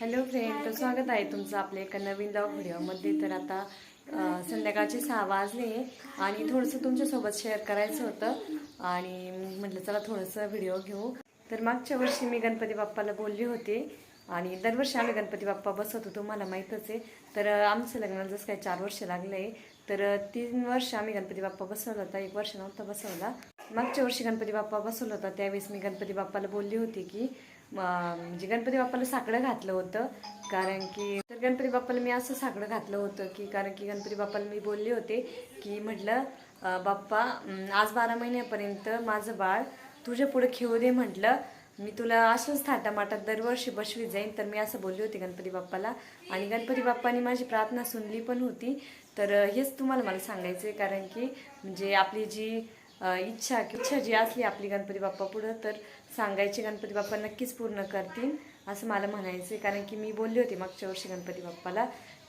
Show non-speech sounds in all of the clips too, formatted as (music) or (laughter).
Hello friend तर स्वागत आहे तुमचं आपल्या एका नवीन लॉग व्हिडिओमध्ये तर आता संध्याकाळची संध्याकाळचे सहा वाजले आणि थोडंसं तुमच्यासोबत शेअर करायचं होतं. आणि म्हटलं चला थोडंसं व्हिडिओ घेऊ. तर मागच्या वर्षी मी गणपती बाप्पाला बोलली होते आणि दरवर्षी आम्ही गणपती बाप्पा बसवतो तुम्हाला माहीतच आहे. तर आमचं लग्नाला जसं काय चार वर्ष लागलं आहे तर तीन वर्ष आम्ही गणपती बाप्पा बसवला होता एक वर्ष नव्हता बसवला. मागच्या वर्षी गणपती बाप्पा बसवला होता त्यावेळेस मी गणपती बाप्पाला बोलली होती की म्हणजे गणपती बाप्पाला साकडं घातलं होतं. कारण की तर गणपती बाप्पाला मी असं साकडं घातलं होतं की कारण की गणपती बाप्पाला मी बोलले होते की म्हटलं बाप्पा आज बारा महिन्यापर्यंत माझं बाळ तुझ्या पुढे खेळू दे म्हटलं. मी तुला असंच थाटामाटात दरवर्षी बसवीत जाईन. तर मी असं बोलली होती गणपती बाप्पाला. आणि गणपती बाप्पानी माझी प्रार्थना सुनली पण होती. तर हेच तुम्हाला मला सांगायचं आहे कारण की म्हणजे आपली जी इच्छा इच्छा जी असली आपली गणपती बाप्पा पुढं तर सांगायची गणपती बाप्पा नक्कीच पूर्ण करतील असं मला म्हणायचं आहे. कारण की मी बोलली होती मागच्या वर्षी गणपती बाप्पाला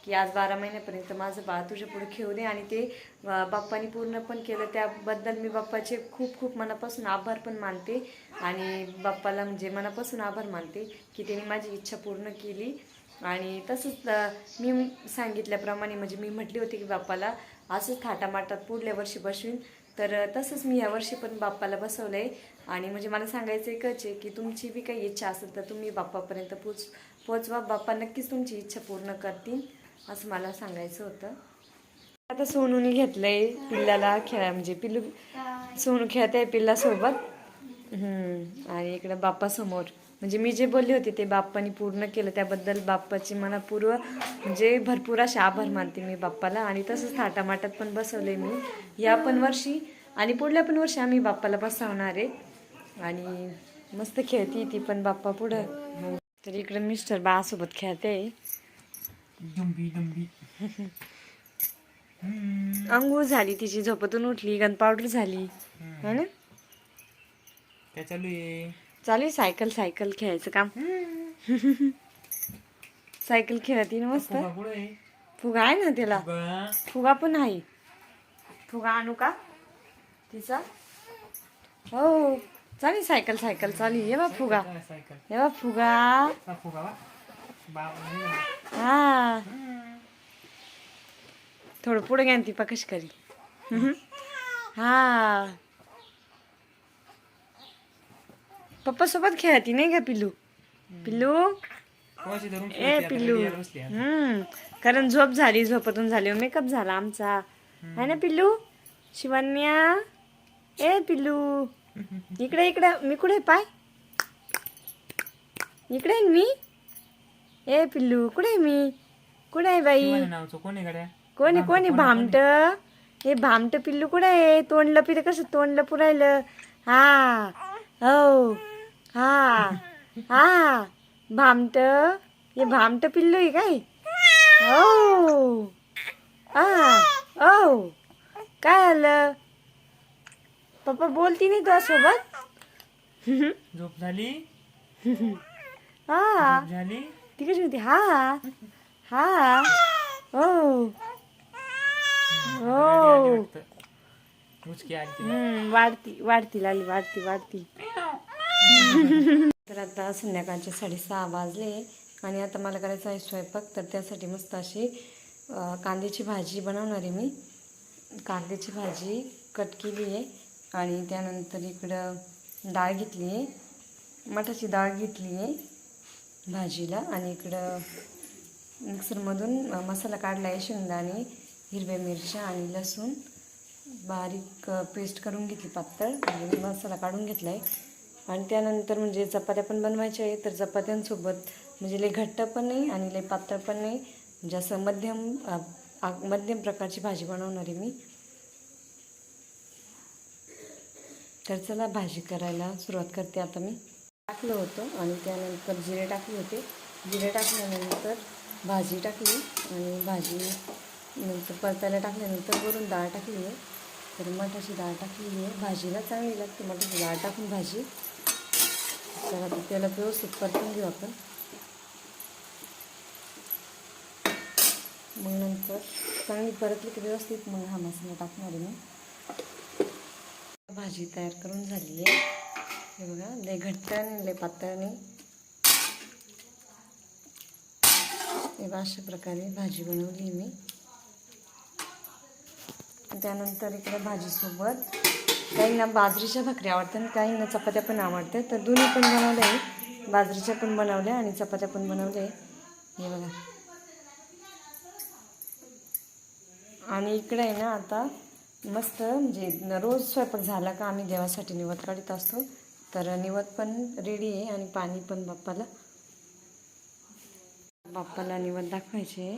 की आज बारा महिन्यापर्यंत माझं बाळ तुझ्या पुढे खेळू दे आणि ते बाप्पानी पूर्ण पण केलं त्याबद्दल मी बाप्पाचे खूप खूप मनापासून आभार पण मानते. आणि बाप्पाला म्हणजे मनापासून आभार मानते की त्यांनी माझी इच्छा पूर्ण केली. आणि तसंच मी सांगितल्याप्रमाणे म्हणजे मी म्हटली होती की बाप्पाला असंच थाटामाटात पुढल्या वर्षी बसवीन. तर तसंच मी यावर्षी पण बाप्पाला बसवलं आहे आणि म्हणजे मला सांगायचं एकच आहे की तुमची बी काही इच्छा असेल तर तुम्ही बाप्पापर्यंत पोच पोचवा. बाप्पा नक्कीच तुमची इच्छा पूर्ण करतील असं मला सांगायचं होतं. आता सोनूने आहे पिल्लाला खेळा म्हणजे पिल्लू सोनू खेळत आहे पिल्लासोबत आणि इकडं बाप्पासमोर म्हणजे मी जे बोलले होते ते बाप्पानी पूर्ण केलं त्याबद्दल बाप्पाची मनापूर्व म्हणजे भरपूर असे आभार मानते मी बाप्पाला. आणि तसंच थाटामाटात पण बसवले मी. या पण वर्षी आणि पुढल्या पण वर्षी आम्ही बाप्पाला बसवणार आहे. आणि मस्त खेळती ती पण बाप्पा पुढं. तर इकडे मिस्टर बाळासोबत खेळते. अंघोळ (laughs) झाली तिची झोपतून उठली गन पावडर झाली है ना? काय चालू आहे? चालू सायकल सायकल खेळायचं काम. (laughs) सायकल खेळती ना मस्त. फुगा आहे ना त्याला. फुगा. पण आहे. फुगा आणू का? तिचा. हो चालेल सायकल सायकल चालू ये बा फुगा. ये बा फुगा. हा थोडं पुढे घ्या ती पकश करी. (laughs) हा. पप्पा सोबत खेळती नाही का पिल्लू? पिल्लू? ए पिल्लू. हम्म. कारण झोप झाली झोपतून झाली. मेकअप झाला आमचा. आहे ना पिल्लू? शिवन्या? ए पिल्लू. (laughs) इकडे इकडे. मी कुठे पाय. इकडे आहे मी? ए पिल्लू कुठे आहे मी? कुठे आहे बाई? कोणी कोणी भामट हे भामट? पिल्लू कुठे आहे? तोंड लपित कसं तोंड लपू राहिलं हा. हो. हा. हा. भामट. हे भामट पिल्लू आहे काय? हो हा काय आलं? पप्पा बोलती नाही तुझ्या सोबत? झोप झाली? हा. झाली? ती कशी म्हणते हा. हा. हो हो वाढती वाढती लाली वाढती वाढती. (laughs) तर आता संध्याकाळचे साडेसहा वाजले आणि आता मला करायचं आहे स्वयंपाक. तर त्यासाठी मस्त अशी कांद्याची भाजी बनवणार आहे मी. कांद्याची भाजी कट केली आहे आणि त्यानंतर इकडं डाळ घेतली आहे. मठाची डाळ घेतली आहे भाजीला आणि इकडं मिक्सरमधून मसाला काढला आहे शेंगदाणे हिरव्या मिरच्या आणि लसूण. बारीक पेस्ट करून घेतली पातळ. म्हणजे मसाला काढून घेतला आहे आणि त्यानंतर म्हणजे चपात्या पण बनवायच्या आहे तर चपात्यांसोबत म्हणजे लई घट्ट पण नाही आणि लई पातळ पण नाही. म्हणजे असं मध्यम आ- मध्यम प्रकारची भाजी बनवणार आहे मी. तर चला भाजी करायला सुरुवात करते आता मी. टाकलं होतं आणि त्यानंतर जिरे टाकले होते. जिरे टाकल्यानंतर भाजी टाकली आणि भाजी नंतर परतायला टाकल्यानंतर वरून डाळ टाकली आहे. तर मठाची डाळ टाकलेली आहे. भाजीला चांगली लागते मठाची डाळ टाकून भाजी. तर त्याला व्यवस्थित परतून घेऊ आपण. मग नंतर चांगली परतली की व्यवस्थित मग हा मसाला टाकणार आहे मी. भाजी तयार करून झाली आहे. हे बघा लय घट्ट आणि लय पातळ नाही. अशा प्रकारे भाजी बनवली मी. त्यानंतर इकडे भाजीसोबत काहींना बाजरीच्या भाकरी आवडतात आणि काहींना चपात्या पण आवडतात. तर दोन्ही पण बनवले आहे बाजरीच्या पण बनवल्या आणि चपात्या पण बनवल्या हे बघा. आणि इकडे आहे ना आता मस्त म्हणजे रोज स्वयंपाक झाला का आम्ही देवासाठी निवद काढत असतो. तर निवद पण रेडी आहे आणि पाणी पण बाप्पाला. बाप्पाला निवद दाखवायचे आहे.